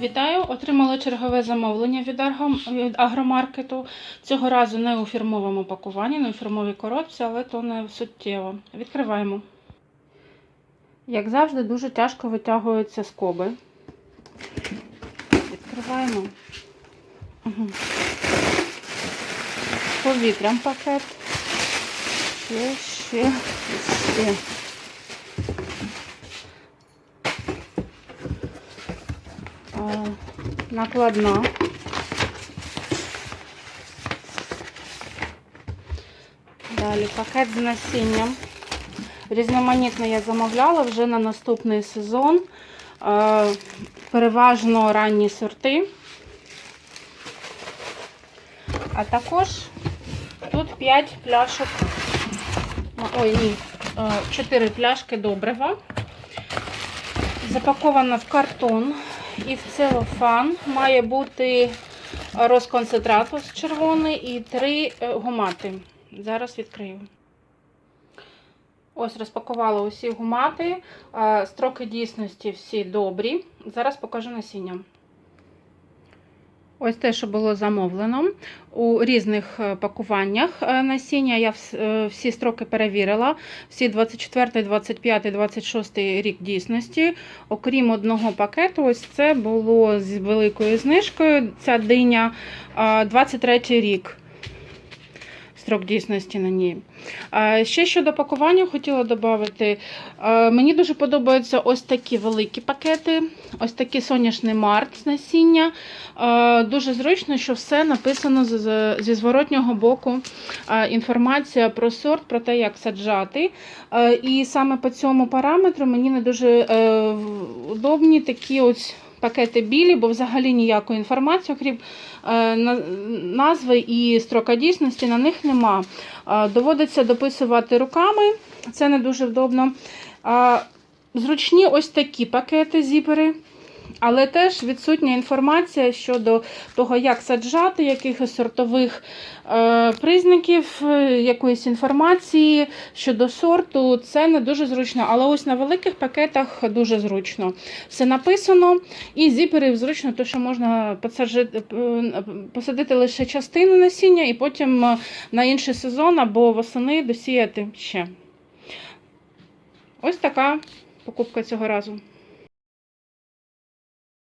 Вітаю! Отримала чергове замовлення від, агромаркету. Цього разу не у фірмовому пакуванні, не у фірмовій коробці, але то не суттєво. Відкриваємо. Як завжди, дуже тяжко витягуються скоби. Відкриваємо. Повітрям пакет. Ще, ще, ще. Накладна. Далі пакет з насінням. Різноманітно я замовляла вже на наступний сезон. Е, Переважно ранні сорти. А також тут 5 пляшок. Ой, ні, 4 пляшки добрива. Запакована в картон і в целофан має бути розконцентратус червоний і три е, гумати. Зараз відкрию. Ось розпакувала усі гумати. Е, Строки дійсності всі добрі. Зараз покажу насіння. Ось те, що було замовлено у різних е, пакуваннях е, насіння. Я е, всі строки перевірила. Всі 24, 25, 26 рік дійсності. Окрім одного пакету, ось це було з великою знижкою. Ця диня е, 23 рік. Строк дійсності на ній. Ще щодо пакування хотіла додати. Мені дуже подобаються ось такі великі пакети, ось такі соняшний март з насіння. Дуже зручно, що все написано зі зворотнього боку. Інформація про сорт, про те, як саджати. І саме по цьому параметру мені не дуже е, удобні такі ось пакети білі, бо взагалі ніякої інформації, окрім е, назви і строка дійсності, на них нема. Е, Доводиться дописувати руками, це не дуже вдобно. Зручні ось такі пакети зіпери. Але теж відсутня інформація щодо того, як саджати, якихось сортових е, признаків, е, якоїсь інформації щодо сорту. Це не дуже зручно. Але ось на великих пакетах дуже зручно. Все написано. І зіперів зручно, то що можна посаджити, е, посадити лише частину насіння і потім е, на інший сезон або восени досіяти ще. Ось така покупка цього разу.